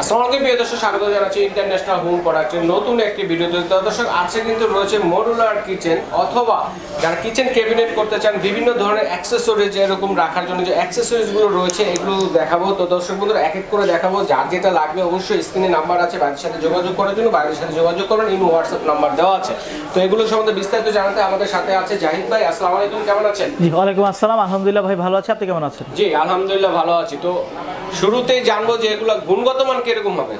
আসসালামু আলাইকুম প্রিয় দর্শক স্বাগত জানাচ্ছি ইন্টারন্যাশনাল হোম প্রোডাক্টের নতুন একটি ভিডিওতে। তো দর্শক আজকে কিন্তু রয়েছে মডুলার কিচেন অথবা যারা কিচেন ক্যাবিনেট করতে চান বিভিন্ন ধরনের অ্যাক্সেসরিজ এরকম রাখার জন্য যে অ্যাক্সেসরিজগুলো রয়েছে এগুলো দেখাবো। তো দর্শক বন্ধুরা এক এক করে দেখাবো। যার যেটা লাগবে অবশ্যই স্ক্রিনে নাম্বার আছে বাইরের সাথে যোগাযোগ করার জন্য। বাইরের সাথে যোগাযোগ করবেন ইন হোয়াটসঅ্যাপ নাম্বার দেওয়া আছে। তো এগুলো সম্বন্ধে বিস্তারিত জানাতে আমাদের সাথে আছে জাহিদ ভাই। আসসালামু আলাইকুম কেমন আছেন? জি ওয়ালাইকুম আসসালাম। আলহামদুলিল্লাহ ভাই ভালো আছে। আপনি কেমন আছেন? জি আলহামদুলিল্লাহ ভালো আছি। তো শুরুতেই জানব যে এগুলো গুণগত মান কীরকম হবে।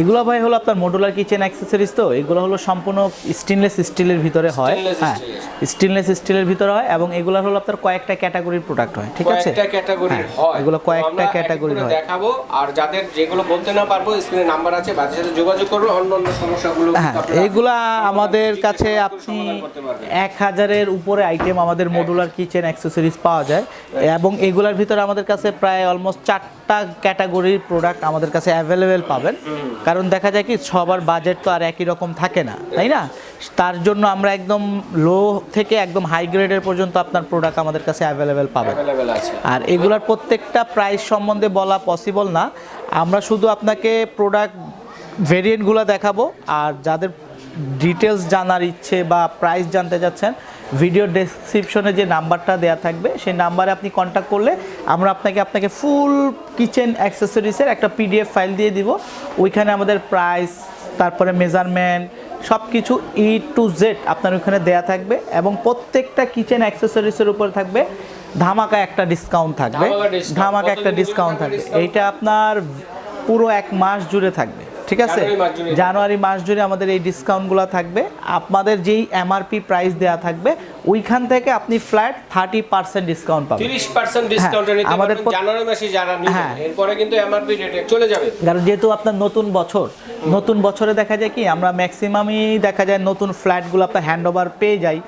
এগুলো ভাই হলো আপনার মডুলার কিচেন অ্যাক্সেসরিজ তো এগুলো হলো সম্পূর্ণ স্টেনলেস স্টিলের ভিতরে হয়। হ্যাঁ। স্টেনলেস স্টিলের ভিতরে হয় এবং এগুলো হলো আপনার কয়েকটা ক্যাটাগরির প্রোডাক্ট হয় ঠিক আছে? কয়েকটা ক্যাটাগরির হ্যাঁ, এগুলো কয়েকটা ক্যাটাগরির হয়। দেখাবো আর যাদের যেগুলো বলতে না পারব স্ক্রিনে নাম্বার আছে বাদের সাথে যোগাযোগ করবে অন্য অন্য সমস্যাগুলো হ্যাঁ এইগুলা আমাদের কাছে আপনি এক হাজারের উপরে আইটেম আমাদের মডুলার কিচেন অ্যাক্সেসরিজ পাওয়া যায় এবং এগুলার ভিতরে আমাদের কাছে প্রায় অলমোস্ট চারটা ক্যাটাগরির প্রোডাক্ট আমাদের কাছে অ্যাভেলেবেল পাবেন। কারণ দেখা যায় কি সবার বাজেট তো আর একই রকম থাকে না তাই না? তার জন্য আমরা একদম লো থেকে একদম হাই গ্রেডের পর্যন্ত আপনার প্রোডাক্ট আমাদের কাছে অ্যাভেলেবেল পাবেন। আর এগুলার প্রত্যেকটা প্রাইস সম্বন্ধে বলা পসিবল না। আমরা শুধু আপনাকে প্রোডাক্ট ভেরিয়েন্টগুলো দেখাবো আর যাদের ডিটেলস জানার ইচ্ছে বা প্রাইস জানতে চাচ্ছেন ভিডিও ডেসক্রিপশনে যে নাম্বারটা দেওয়া থাকবে সেই নাম্বারে আপনি কন্ট্যাক্ট করলে আমরা আপনাকে আপনাকে ফুল কিচেন অ্যাক্সেসরিজের একটা পিডিএফ ফাইল দিয়ে দিব। ওইখানে আমাদের প্রাইস তারপরে মেজারমেন্ট সব কিছু ই টু জেড আপনার ওইখানে দেয়া থাকবে এবং প্রত্যেকটা কিচেন অ্যাক্সেসরিজের উপর থাকবে। ধামাকা একটা ডিসকাউন্ট থাকবে। ধামাকা একটা ডিসকাউন্ট থাকবে। এইটা আপনার পুরো এক মাস জুড়ে থাকবে। ঠিক আছে? জানুয়ারি মাস জুড়ে। আমাদের এই ডিসকাউন্টগুলো থাকবে। আপনাদের যেই এমআরপি প্রাইস দেওয়া থাকবে ওইখান থেকে আপনি ফ্ল্যাট থার্টি পার্সেন্ট ডিসকাউন্ট পাবেন। 30% ডিসকাউন্টে নিতে আমাদের জানুয়ারি মাসে যারা হ্যাঁ। এরপরে কিন্তু এমআরপি রেটে চলে যাবে। কারণ যেহেতু আপনার নতুন বছর নতুন বছরে দেখা যায় কি আমরা ম্যাক্সিমামই দেখা যায় নতুন ফ্ল্যাটগুলো আপনার হ্যান্ড ওভার পেয়ে যাই।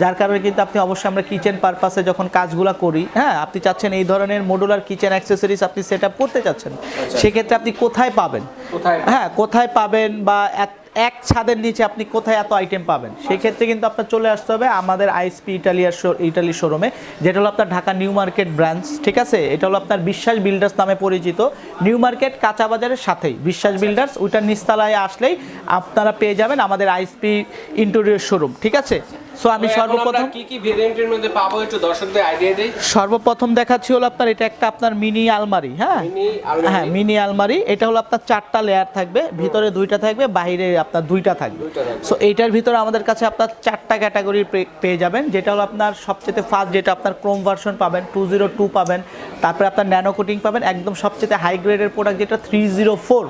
যার কারণে কিন্তু আপনি অবশ্যই আমরা কিচেন পারপাসে যখন কাজগুলো করি হ্যাঁ আপনি চাচ্ছেন এই ধরনের মডুলার কিচেন অ্যাক্সেসরিজ আপনি সেট আপ করতে চাচ্ছেন সেক্ষেত্রে আপনি কোথায় পাবেন? কোথায় হ্যাঁ কোথায় পাবেন বা এক- এক ছাদের নিচে আপনি কোথায় এত আইটেম পাবেন? সেই ক্ষেত্রে কিন্তু আপনার চলে আসতে হবে আমাদের আইএসপি ইটালিয়ার ইটালি শোরুমে যেটা হলো আপনার ঢাকা নিউ মার্কেট ব্রাঞ্চ ঠিক আছে? এটা হলো আপনার বিশ্বাস বিল্ডার্স নামে পরিচিত। নিউ মার্কেট কাঁচা বাজারের সাথেই বিশ্বাস বিল্ডার্স ওইটার নিস্তালায় আসলেই আপনারা পেয়ে যাবেন আমাদের আইএসপি ইন্টেরিয়র শোরুম ঠিক আছে? সো আমি সর্বপ্রথম কি কি ভেরিয়েন্টের মধ্যে পাবো একটু দর্শকদের আইডিয়া দেই। সর্বপ্রথম দেখাচ্ছি হলো আপনার এটা একটা আপনার মিনি আলমারি হ্যাঁ? মিনি হ্যাঁ মিনি আলমারি। এটা হলো আপনার চারটা লেয়ার থাকবে ভিতরে দুইটা থাকবে বাইরে আপনার দুইটা থাকবে। সো এইটার ভিতরে আমাদের কাছে আপনার চারটা ক্যাটাগরি পেয়ে যাবেন যেটা হলো আপনার সবচেয়ে ফার্স্ট যেটা আপনার ক্রোম ভার্সন পাবেন টু জিরো টু পাবেন। তারপরে আপনার ন্যানো কোটিং পাবেন একদম সবচেয়ে হাই গ্রেডের প্রোডাক্ট যেটা থ্রি জিরো ফোর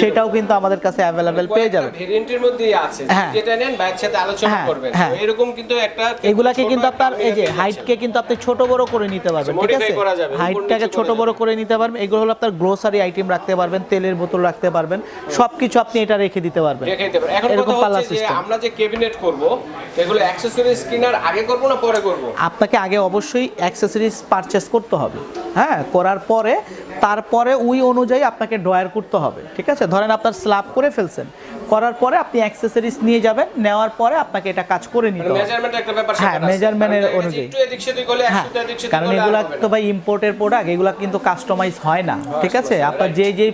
সেটাও কিন্তু আমাদের কাছে অ্যাভেলেবেল পেয়ে যাবেন। ভেরিয়েন্টের মধ্যেই আছে হ্যাঁ। যেটা নেন বাইরের সাথে আলোচনা হ্যাঁ, করবেন। হ্যাঁ। এরকম কিন্তু একটা এগুলাকে কিন্তু আপনার এই যে হাইটকে কিন্তু আপনি ছোট বড় করে নিতে পারবেন আচ্ছা, ঠিক আছে? হাইটটাকে ছোট বড় করে নিতে পারবেন। এগুলো হলো আপনার গ্রোসারি আইটেম রাখতে পারবেন তেলের বোতল রাখতে পারবেন সবকিছু আপনি এটা রেখে দিতে পারবেন। রেখে দিতে পারেন। এখন কথা হচ্ছে যে আমরা যে ক্যাবিনেট করব এগুলো অ্যাকসেসরিজ কেনার আগে করব না পরে করব? আপনাকে আগে অবশ্যই অ্যাক্সেসরিজ পারচেস করতে হবে। হ্যাঁ করার পরে তারপরে ওই অনুযায়ী আপনাকে ড্রয়ার করতে হবে ঠিক আছে? ধরেন আপনার স্ল্যাব করে ফেলছেন করার পরে আপনি অ্যাক্সেসরিজ নিয়ে যাবেন নেওয়ার পরে আপনাকে এটা কাজ করে নিতে হবে। মেজারমেন্ট একটা ব্যাপার হ্যাঁ, দেখা অনুযায়ী। হ্যাঁ 100 এদিক সেদিক কারণ এগুলা তো ভাই ইম্পোর্টের প্রোডাক্ট এগুলা কিন্তু কাস্টমাইজ হয় না ঠিক আছে? আপনার যে যে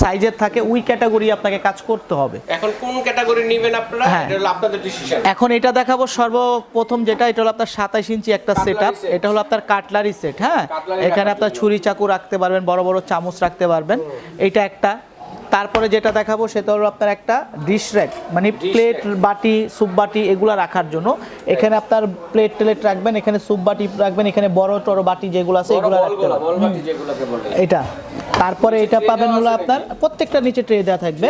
সাইজের থাকে ওই ক্যাটাগরি আপনাকে কাজ করতে হবে। এখন কোন ক্যাটাগরি নেবেন আপনারা? হ্যাঁ। এটা হলো আপনাদের ডিসিশন এখন এটা দেখাবো সর্বপ্রথম যেটা এটা হলো আপনার সাতাশ ইঞ্চি একটা সেট আপ এটা হলো আপনার কাটলারি সেট হ্যাঁ? এখানে আপনার ছুরি চাকু রাখতে পারবেন বড় বড় চামচ রাখতে পারবেন। এটা একটা। তারপরে যেটা দেখাবো সেটা হলো আপনার একটা ডিশ র্যাক মানে প্লেট বাটি স্যুপ বাটি এগুলো রাখার জন্য। এখানে আপনার প্লেট টেলেট রাখবেন এখানে স্যুপ বাটি রাখবেন এখানে বড় টড় বাটি যেগুলো আছে এগুলো রাখতে এটা। তারপরে এটা পাবেন হলো আপনার প্রত্যেকটা নিচে ট্রে দেওয়া থাকবে।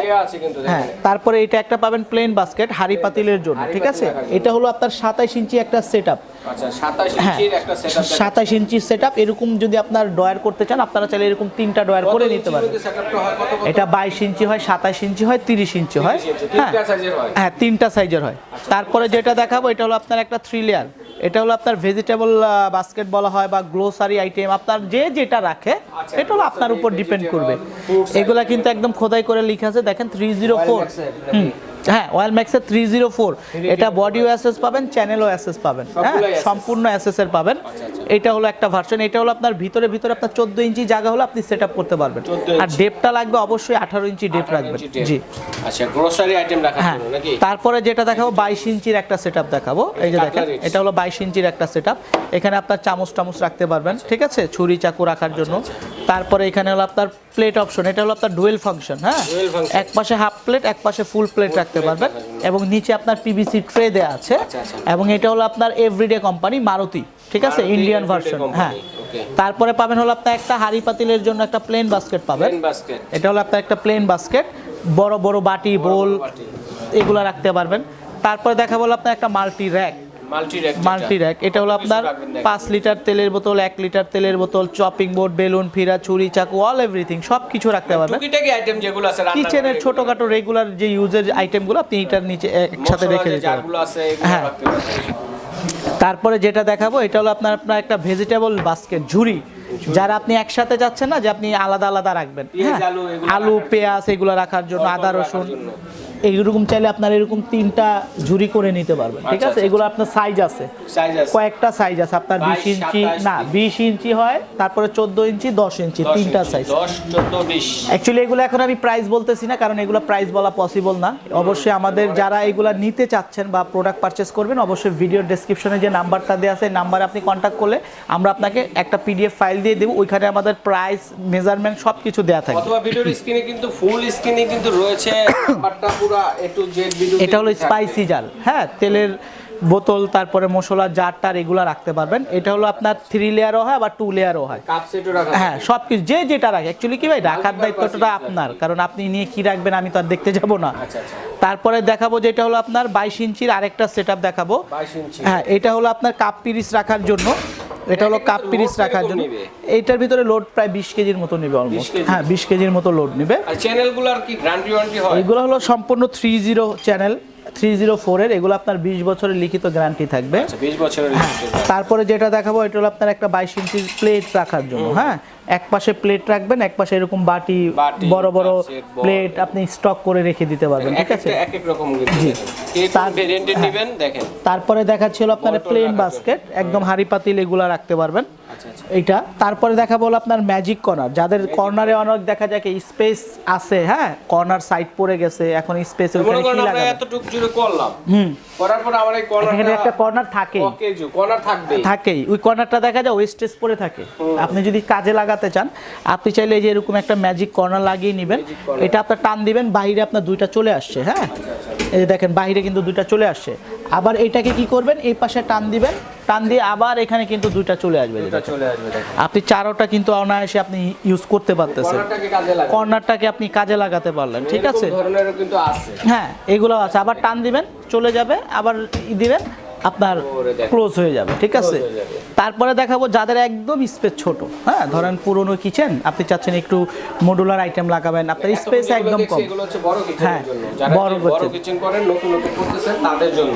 হ্যাঁ তারপরে এটা একটা পাবেন প্লেন বাস্কেট হাড়ি পাতিলের জন্য ঠিক আছে? এটা হলো আপনার সাতাইশ ইঞ্চি একটা সেট আপ আচ্ছা 27 হ্যাঁ সাতাইশ ইঞ্চি সেট আপ এরকম যদি আপনার ডয়ার করতে চান আপনারা চাইলে এরকম তিনটা ডয়ার করে নিতে পারেন। এটা বাইশ ইঞ্চি হয় সাতাইশ ইঞ্চি হয় তিরিশ ইঞ্চি হয়। হ্যাঁ। হয়। হ্যাঁ তিনটা সাইজের হয়। তারপরে যেটা দেখাবো এটা হলো আপনার একটা থ্রি লেয়ার এটা হলো আপনার ভেজিটেবল বাস্কেট বলা হয় বা গ্লোসারি আইটেম আপনার যে যেটা রাখে আচ্ছা, এটা হলো আপনার উপর ডিপেন্ড করবে। এগুলা কিন্তু একদম খোদাই করে লিখা আছে দেখেন থ্রি জিরো ফোর? হ্যাঁ ওয়েল ম্যাক্সের থ্রি জিরো ফোর এটা বডি অ্যাসেস পাবেন চ্যানেলও অ্যাসেস পাবেন হ্যাঁ। সম্পূর্ণ অ্যাসেসের পাবেন। এটা হলো একটা ভার্সন এটা হলো আপনার ভিতরে ভিতরে আপনার চোদ্দ ইঞ্চি জায়গা হলো আপনি সেট করতে পারবেন। আর ডেপটা লাগবে অবশ্যই আঠারো ইঞ্চি ডেপ রাখবেন। জি। আচ্ছা গ্রোসারি আইটেম হ্যাঁ তারপরে যেটা দেখাবো বাইশ ইঞ্চির একটা সেট দেখাবো। এই যে দেখেন এটা হলো বাইশ ইঞ্চির একটা সেট এখানে আপনার চামচ টামচ রাখতে পারবেন ঠিক আছে? ছুরি চাকু রাখার জন্য। তারপরে এখানে হলো আপনার প্লেট অপশন এটা হলো আপনার ডুয়েল ফাংশন হ্যাঁ? এক পাশে হাফ প্লেট এক পাশে ফুল প্লেট রাখতে পারবেন এবং নিচে আপনার পিভিসি ট্রে দেওয়া আছে। আচ্ছা, আচ্ছা। এবং এটা হলো আপনার এভরিডে কোম্পানি মারুতি ঠিক আছে? ইন্ডিয়ান ভার্সন হ্যাঁ। তারপরে পাবেন হলো আপনার একটা হাড়ি পাতিলের জন্য একটা প্লেন বাস্কেট পাবেন। এটা হলো আপনার একটা প্লেন বাস্কেট বড় বড় বাটি বোল। এগুলো রাখতে পারবেন। তারপরে দেখা বলো আপনার একটা মাল্টি র্যাক মাল্টি র্যাক এটা হলো আপনার পাঁচ লিটার তেলের বোতল এক লিটার তেলের বোতল চপিং বোর্ড বেলুন ফিরা ছুরি চাকু অল এভরিথিং সব কিছু রাখতে পারবেন। আইটেম যেগুলো আছে কিচেনের ছোটখাটো রেগুলার যে ইউজের আইটেমগুলো আপনি এটার নিচে একসাথে রেখে দিতে পারবেন। হ্যাঁ। তারপরে যেটা দেখাবো এটা হলো আপনার আপনার একটা ভেজিটেবল বাস্কেট ঝুড়ি। যারা আপনি একসাথে যাচ্ছেন না যে আপনি আলাদা আলাদা রাখবেন। হ্যাঁ, আলু পেঁয়াজ এগুলো রাখার জন্য আদা রসুন। এইরকম চাইলে আপনার এরকম তিনটা ঝুড়ি করে নিতে পারবেন ঠিক আচ্ছা, আছে? আচ্ছা, এগুলো আপনার সাইজ আছে। কয়েকটা সাইজ আছে আপনার বিশ ইঞ্চি না বিশ। ইঞ্চি হয় তারপরে চোদ্দ ইঞ্চি দশ ইঞ্চি তিনটা সাইজ 10 14 20 অ্যাকচুয়ালি এগুলো এখন আমি প্রাইস বলতেছি না কারণ এগুলো প্রাইস বলা পসিবল না। অবশ্যই আমাদের যারা এগুলো নিতে চাচ্ছেন বা প্রোডাক্ট পারচেস করবেন অবশ্যই ভিডিও ডেসক্রিপশনে যে নাম্বারটা দেওয়া আছে নাম্বারে আপনি কন্ট্যাক্ট করলে আমরা আপনাকে একটা পিডিএফ ফাইল দিয়ে দেবো ওইখানে আমাদের প্রাইস মেজারমেন্ট সব কিছু দেওয়া থাকে অথবা ভিডিওর স্ক্রিনে কিন্তু ফুল স্ক্রিনে কিন্তু রয়েছে নাম্বারটা পুরো এ টু জেড ভিডিও এটা হলো স্পাইসি জাল হ্যাঁ তেলের বোতল তারপরে মশলা জার টার এগুলো রাখতে পারবেন। এটা হলো আপনার থ্রি লেয়ারও হয় আবার টু লেয়ারও হয়। হ্যাঁ সব কিছু যে যেটা রাখে। অ্যাকচুয়ালি কি ভাই রাখার দায়িত্বটা আপনার কারণ আপনি নিয়ে কি রাখবেন আমি তো আর দেখতে যাব না। আচ্ছা আচ্ছা। তারপরে দেখাবো যেটা হলো আপনার বাইশ ইঞ্চির আরেকটা সেট আপ দেখাবো হ্যাঁ এটা হলো আপনার কাপ পিরিস রাখার জন্য। এটা হলো কাপ পিরিস রাখার জন্য। এইটার ভিতরে লোড প্রায় বিশ কেজির মতো নেবে অলমোস্ট? হ্যাঁ বিশ কেজির মতো লোড নেবে। আর চ্যানেলগুলোর কি গ্যারান্টি ওয়ারেন্টি হয়? এগুলো হলো সম্পূর্ণ three zero channel three zero ফোরের এগুলো আপনার বিশ বছরের লিখিত গ্যারান্টি থাকবে। আচ্ছা 20 বছরের তারপরে যেটা দেখাবো এটা হলো আপনার একটা বাইশ ইঞ্চি প্লেট রাখার জন্য হ্যাঁ? এক পাশে প্লেট রাখবেন এক পাশে এরকম বাটি বড় বড়। প্লেট আপনি স্টক করে রেখে দিতে পারবেন ঠিক আছে? এক এক রকম জি। ভেরিয়েন্টের হ্যাঁ। দেখেন। তারপরে দেখাচ্ছিল আপনার প্লেন বাস্কেট একদম হাড়ি পাতিল এগুলা রাখতে পারবেন। আচ্ছা আচ্ছা। এইটা। তারপরে দেখা বলো আপনার ম্যাজিক কর্নার যাদের কর্নারে অনেক দেখা যায় কি স্পেস আছে হ্যাঁ? কর্নার সাইড পড়ে গেছে এখন স্পেস ওখানে কি লাগাবেন এতটুকু জুড়ে করলাম। হুম। করার পর আমার এই কর্নার এখানে একটা কর্নার থাকেই। ওকে জু কর্নার থাকবে থাকেই। ওই কর্নারটা দেখা যায় ওয়েস্টেজ পড়ে থাকে। আপনি যদি কাজে লাগাতে চান আপনি চাইলে এই যে এরকম একটা ম্যাজিক কর্নার লাগিয়ে নেবেন। আচ্ছা, এটা আপনার টান দিবেন বাইরে আপনার দুইটা চলে আসছে হ্যাঁ? এই যে দেখেন বাইরে কিন্তু দুইটা চলে আসছে। আবার এটাকে কি করবেন? এই পাশে টান দিবেন। টান দিয়ে আবার এখানে কিন্তু দুইটা চলে আসবে চলে আসবে আপনি চারোটা কিন্তু অনায়াসে আপনি ইউজ করতে পারতেছেন। কর্নারটাকে আপনি কাজে লাগাতে পারলেন ঠিক আছে? ধরনেরও কিন্তু আছে। হ্যাঁ এগুলো আছে। আবার টান দিবেন চলে যাবে আবার ই দিবেন। আপনার ক্লোজ হয়ে যাবে ঠিক আছে? তারপরে দেখাবো যাদের একদম স্পেস ছোট। হ্যাঁ ধরেন পুরনো কিচেন আপনি চাচ্ছেন একটু মডুলার আইটেম লাগাবেন আপনার স্পেস একদম কম। এগুলো হচ্ছে বড় কিচেনের হ্যাঁ, বড় কিচেন করেন নতুন নতুন করতেছেন তাদের জন্য।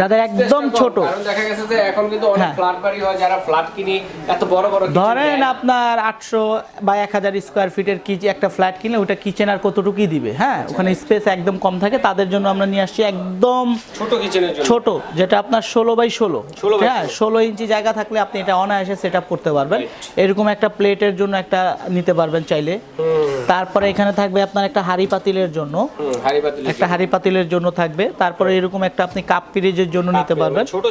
যাদের একদম ছোট। কারণ দেখা গেছে যে এখন কিন্তু অনেক হ্যাঁ। ফ্ল্যাট বাড়ি হয় যারা ফ্ল্যাট কিনি এত বড় বড় ধরেন আপনার আটশো বা এক হাজার স্কোয়ার ফিটের কি একটা ফ্ল্যাট কিনলে ওটা কিচেন আর কতটুকুই দিবে? হ্যাঁ আচ্ছা। ওখানে স্পেস একদম কম থাকে তাদের জন্য আমরা নিয়ে আসছি একদম ছোট কিচেনের জন্য। ছোট যেটা আপনার ষোলো বাই ষোলো। হ্যাঁ ষোলো। ইঞ্চি জায়গা থাকলে আপনি এটা অনায়াসে সেট আপ করতে পারবেন। এরকম একটা প্লেটের জন্য একটা নিতে পারবেন চাইলে। তারপরে এখানে থাকবে আপনার একটা হাড়ি পাতিলের জন্য। একটা হাড়ি পাতিলের জন্য থাকবে। তারপরে এরকম একটা আপনি কাপ পিরিজের জন্য নিতে পারবেন। ছোট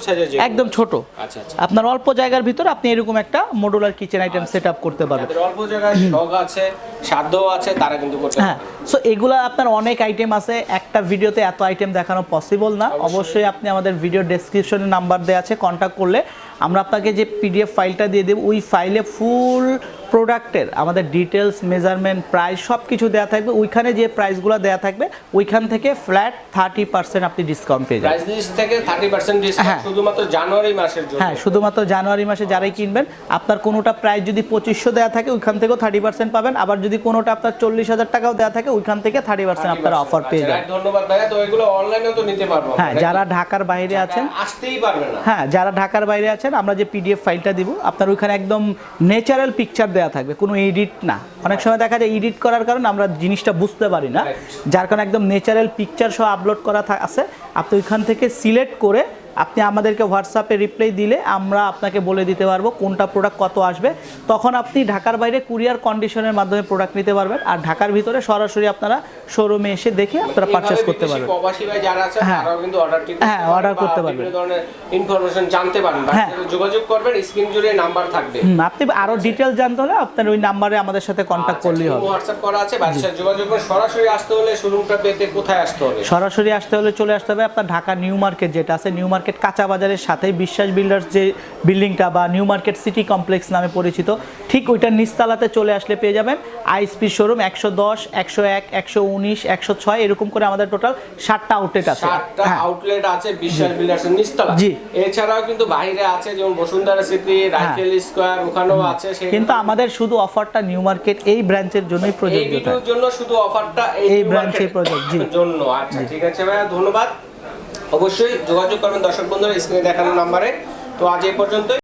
একদম ছোট। আচ্ছা আচ্ছা। আপনার অল্প জায়গার ভিতর আপনি এরকম একটা modular kitchen item set up করতে পারবেন। অল্প জায়গায় শখ আছে সাধ্যও আছে তারা কিন্তু করতে হ্যাঁ সো এগুলা আপনার অনেক আইটেম আছে। একটা ভিডিওতে এত আইটেম দেখানো পসিবল না। অবশ্যই। আপনি আমাদের ভিডিও ডেসক্রিপশনে নাম্বার দেওয়া আছে কন্ট্যাক্ট করলে আমরা আপনাকে যে পিডিএফ ফাইলটা দিয়ে দেব, ওই ফাইলে ফুল প্রোডাক্টের আমাদের ডিটেলস মেজারমেন্ট প্রাইস সব কিছু দেওয়া থাকবে। ওইখানে যে প্রাইসগুলো দেওয়া থাকবে ওইখান থেকে ফ্ল্যাট থার্টি পার্সেন্ট আপনি ডিসকাউন্ট পেয়ে যাবেন। থেকে থার্টি পার্সেন্ট হ্যাঁ। শুধুমাত্র জানুয়ারি মাসের জন্য। হ্যাঁ শুধুমাত্র জানুয়ারি মাসে যারাই কিনবেন আপনার কোনোটা প্রাইস যদি পঁচিশশো দেওয়া থাকে ওইখান থেকেও থার্টি পার্সেন্ট পাবেন। আবার যদি কোনোটা আপনার চল্লিশ হাজার টাকাও দেওয়া থাকে ওইখান থেকে থার্টি পার্সেন্ট আপনারা অফার পেয়ে আচ্ছা, যাবেন। ধন্যবাদ ভাইয়া। তো এগুলো অনলাইনেও তো নিতে পারব হ্যাঁ যারা ঢাকার বাইরে আছেন আসতেই পারবে না। হ্যাঁ যারা ঢাকার বাইরে আছেন আমরা যে পিডিএফ ফাইলটা দিব আপনার ওইখানে একদম ন্যাচারাল পিকচার দেওয়া থাকবে কোনো এডিট না। অনেক সময় দেখা যায় এডিট করার কারণে আমরা জিনিসটা বুঝতে পারি না। যার কারণে একদম ন্যাচারাল পিকচার সহ আপলোড করা আছে। আপনি ওইখান থেকে সিলেক্ট করে আপনি আমাদেরকে হোয়াটসঅ্যাপে রিপ্লাই দিলে আমরা আপনাকে বলে দিতে পারব কোনটা প্রোডাক্ট কত আসবে। তখন আপনি ঢাকার বাইরে কুরিয়ার কন্ডিশনের মাধ্যমে প্রোডাক্ট নিতে পারবেন। আর ঢাকার ভিতরে সরাসরি আপনারা শোরুমে এসে দেখে আপনারা পারচেস করতে বিদেশি পারবেন। প্রবাসী ভাই যারা আছে হ্যাঁ। অর্ডার হ্যাঁ, করতে পারবেন। ইনফরমেশন জানতে পারবেন। হ্যাঁ। যোগাযোগ করবেন স্ক্রিন জুড়ে নাম্বার থাকবে। আপনি আরও ডিটেল জানতে হলে আপনার ওই নাম্বারে আমাদের সাথে কন্ট্যাক্ট করলেই হবে। হোয়াটসঅ্যাপ করা আছে যোগাযোগ করে সরাসরি আসতে হলে শোরুমটা পেতে কোথায় আসতে হবে? সরাসরি আসতে হলে চলে আসতে হবে আপনার ঢাকা নিউ মার্কেট যেটা আছে নিউ মার্কেট কাঁচা বাজারের সাথে বিশ্বাস বিল্ডার্স যে বিল্ডিংটা বা নিউ মার্কেট সিটি কমপ্লেক্স নামে পরিচিত ঠিক ওইটার নিচতলাতে চলে আসলে পেয়ে যাবেন আইএসপি শোরুম একশো দশ একশো এক একশো উনিশ একশো ছয় এরকম করে আমাদের টোটাল সাতটা আউটলেট আছে। সাতটা হ্যাঁ। আউটলেট আছে বিশ্বাস বিল্ডার্স এর নিচতলা জি। এছাড়াও কিন্তু বাইরে আছে যেমন বসুন্ধরা সিটি রাইফেল স্কোয়ার ওখানেও আছে। কিন্তু আমাদের শুধু অফারটা নিউ মার্কেট এই ব্রাঞ্চের জন্যই প্রযোজ্য জন্য শুধু অফারটা এই market প্রযোজ্য, জন্য। আচ্ছা ঠিক আছে ভাইয়া ধন্যবাদ। অবশ্যই যোগাযোগ করবেন দর্শক বন্ধুরা স্ক্রিনে দেখানো নাম্বারে তো আজ এই পর্যন্তই।